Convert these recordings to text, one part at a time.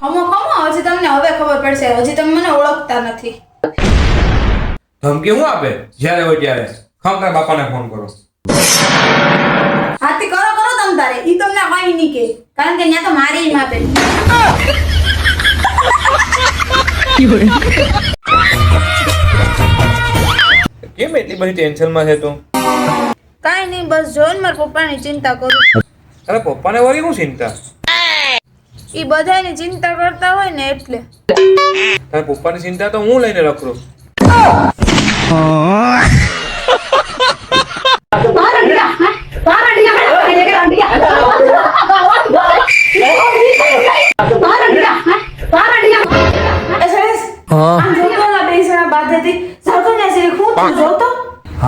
ખમો ખમો હજી તમને હવે ખબર પડશે હજી તમે મને ઓળખતા નથી. ધમકી હું આપે? જ્યારે હોય ત્યારે. ખમકાર બાપાને ફોન કરો. હાથી કરો કરો તમ તારે. ઈ તમને કઈ નહીં કે કારણ કે ત્યાં તો મારી જ માપે કેમ એટલી બધી ટેન્શનમાં છે તું? કાંઈ નહીં બસ જોન મારા પપ્પાની ચિંતા કરું. અરે પપ્પાને વળી શું ચિંતા? ઈ બધાની ચિંતા કરતા હોય ને એટલે. તારા પપ્પાની ચિંતા તો હું લઈને રખડું.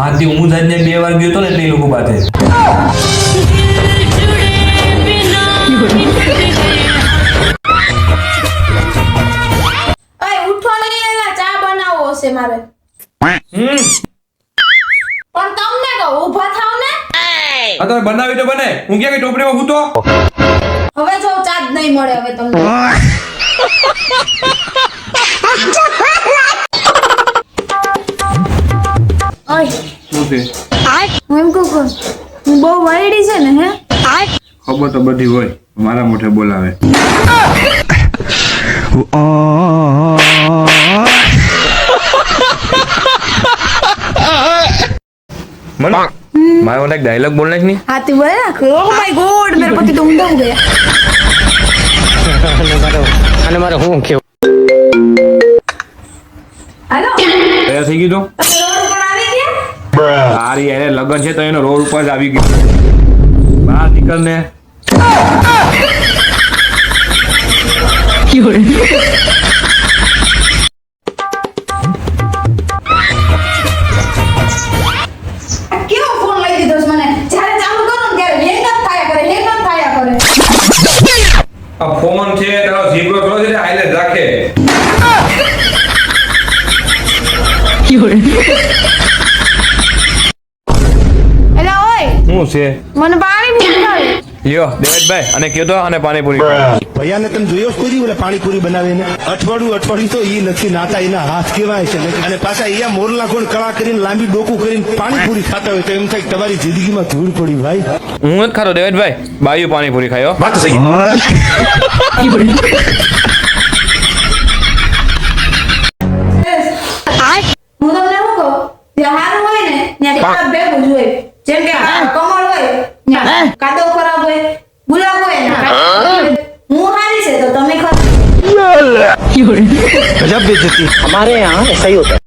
એ હું તું હું જઈને બે વાર ગયો તો ને એટલે એ લોકો બાધે. હશે મારે. પણ તમને કહો ઊભા થાવ ને. આ તમે બનાવી તો બને. હું ક્યાં કઈ ટોપડીમાં હું તો? હવે જો ચા નહીં મળે હવે તમને. અય શું છે? હું એમ કહું છું, હું બહુ વાયડી છે ને હે? ખબર તો બધી હોય. મારા મોઢે બોલાવે. મન? મારા एक ડાયલોગ बोलना है નહીં हाँ तू बोल ઓહ માય ગોડ મેરે પતિ તો ઊંધા હો ગયા અને મારે શું કેવું? હાલો? તૈયાર થઈ ગયું તો? સારી એને લગન છે તો એનો રોડ ઉપર જ આવી ગયો. બહાર નીકળ ને. તારો ઝીબ્રો થોડો છે હાઈલાઈટ રાખે. એલા ઓય શું છે? મને પાણી પીવડાવે લ્યો દેવેશભાઈ અને કીધો અને પાણીપુરી. ભૈયાને તમે જોયો કોઈ દી પાણીપુરી બનાવીને? અઠવાડિયું અઠવાડિયું તો એ નથી નાતા એના હાથ કેવાય છે. અને પાછા અહીંયા મોરલા કોણ કળા કરીને લાંબી ડોકું કરીને પાણીપુરી ખાતા હોય તો એમ થાય કે તમારી જિંદગીમાં ધૂળ પડી ભાઈ. હું જ ખાતો દેવેશભાઈ. બાયું પાણીપુરી ખાયો કાદવ ખરાબ હોય ગુલાબ હોય ને કાદવ હોય. હું હારી છે તો તમે ખરાબ हमारे यहाँ ऐसा ही होता है